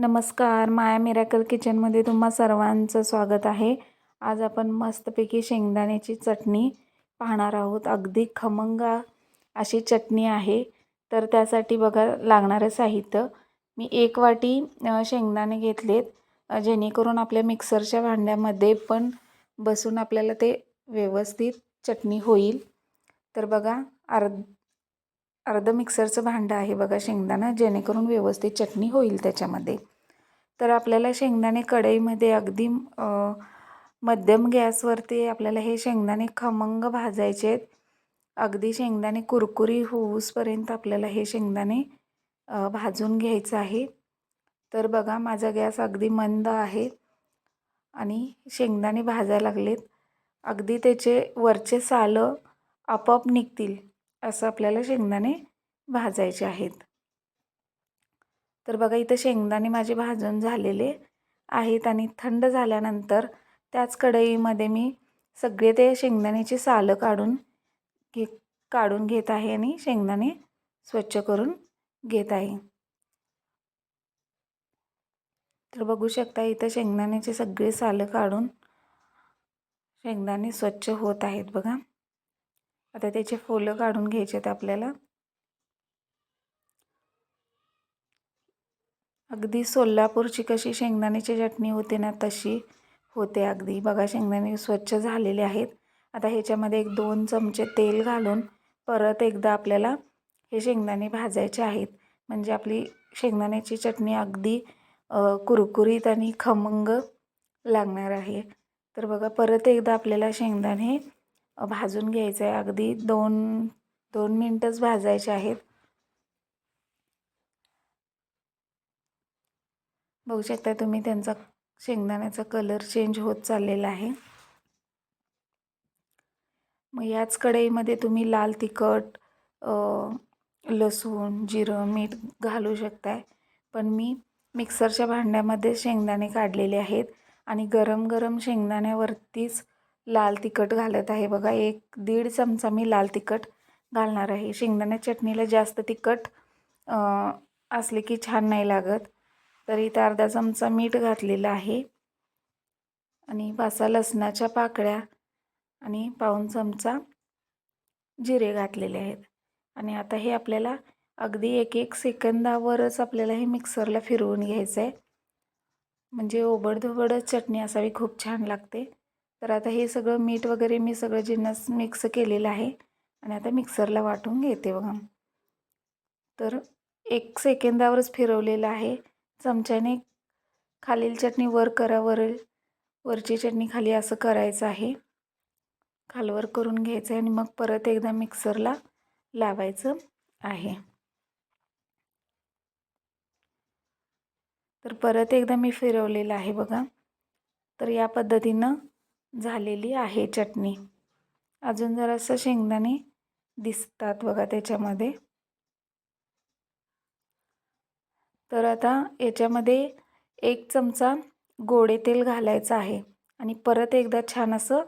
नमस्कार माया मिरॅकल किचनमध्ये तुम्हा सर्वांचं स्वागत आहे. आज आपण मस्तपैकी शेंगदाण्याची चटणी पाहणार आहोत. अगदी खमंग अशी चटणी आहे. तर त्यासाठी बघा लागणारं साहित्य. मी एक वाटी शेंगदाणे घेतलेत. जेणेकरून आपल्या मिक्सरच्या भांड्यामध्ये पण बसून आपल्याला ते व्यवस्थित चटणी होईल. तर बघा अर्ध अर्ध मिक्सरचं भांडं आहे बघा शेंगदाणा जेणेकरून व्यवस्थित चटणी होईल त्याच्यामध्ये. तर आपल्याला शेंगदाणे कढईमध्ये अगदी मध्यम गॅसवरती आपल्याला हे शेंगदाणे खमंग भाजायचे आहेत. अगदी शेंगदाणे कुरकुरी होऊसपर्यंत आपल्याला हे शेंगदाणे भाजून घ्यायचं आहे. तर बघा माझा गॅस अगदी मंद आहे आणि शेंगदाणे भाजायला लागलेत. अगदी त्याचे वरचे सालं आपोआप निघतील असं आपल्याला शेंगदाणे भाजायचे आहेत. तर बघा इथं शेंगदाणे माझे भाजून झालेले आहेत आणि थंड झाल्यानंतर त्याच कढईमध्ये मी सगळे ते शेंगदाण्याची सालं काढून घे काढून घेत आहे आणि शेंगदाणे स्वच्छ करून घेत आहे. तर बघू शकता इथं शेंगदाण्याचे सगळे सालं काढून शेंगदाणे स्वच्छ होत आहेत बघा. आता त्याचे फुलं काढून घ्यायचे आहेत आपल्याला. अगदी सोलापूरची कशी शेंगदाण्याची चटणी होते ना तशी होते अगदी. बघा शेंगदाणे स्वच्छ झालेले आहेत. आता ह्याच्यामध्ये एक दोन चमचे तेल घालून परत एकदा आपल्याला हे शेंगदाणे भाजायचे आहेत. म्हणजे आपली शेंगदाण्याची चटणी अगदी कुरकुरीत आणि खमंग लागणार आहे. तर बघा परत एकदा आपल्याला शेंगदाणे भाजून घ्यायचं आहे. अगदी दोन दोन मिनटंच भाजायचे आहेत. बघू शकता तुम्ही त्यांचा शेंगदाण्याचा कलर चेंज होत चाललेला आहे. मग याच कढईमध्ये तुम्ही लाल तिखट लसूण जिरं मीठ घालू शकताय. पण मी मिक्सरच्या भांड्यामध्ये शेंगदाणे काढलेले आहेत आणि गरम गरम शेंगदाण्यावरतीच लाल तिखट घालत आहे. बघा एक दीड चमचा मी लाल तिखट घालणार आहे. शेंगदाण्या चटणीला जास्त तिखट असले की छान नाही लागत. तर इथं अर्धा चमचा मीठ घातलेलं आहे. आणि पाचा लसणाच्या पाकळ्या आणि पाऊन चमचा जिरे घातलेले आहेत. आणि आता हे आपल्याला अगदी एक एक सेकंदावरच आपल्याला हे मिक्सरला फिरवून घ्यायचं आहे म्हणजे ओबडधोबडच चटणी असावी खूप छान लागते. तर आता हे सगळं मीठ वगैरे मी सगळं जिन्नस मिक्स केलेलं आहे. आणि आता मिक्सरला वाटून घेते बघा. तर एक सेकंदावरच फिरवलेलं आहे. चमच्याने खालील चटणी वर करा वरील वरची चटणी खाली असं करायचं आहे. खालवर करून घ्यायचं आहे आणि मग परत एकदा मिक्सरला लावायचं आहे. तर परत एकदा मी फिरवलेलं आहे बघा. तर या पद्धतीनं झालेली आहे चटणी. अजून जरासं शेंगदाणे दिसतात बघा त्याच्यामध्ये. तर आता याच्यामध्ये एक चमचा गोडे तेल घालायचं आहे आणि परत एकदा छान असं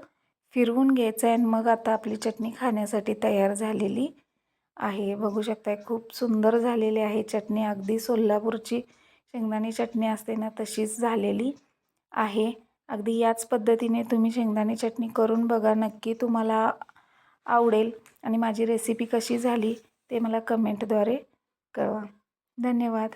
फिरवून घ्यायचं आहे. आणि मग आता आपली चटणी खाण्यासाठी तयार झालेली आहे. बघू शकताय खूप सुंदर झालेली आहे चटणी. अगदी सोलापूरची शेंगदाणे चटणी असते ना तशीच झालेली आहे. अगदी याच पद्धतीने तुम्ही शेंगदाणे चटणी करून बघा. नक्की तुम्हाला आवडेल. आणि माझी रेसिपी कशी झाली ते मला कमेंटद्वारे कळवा. धन्यवाद.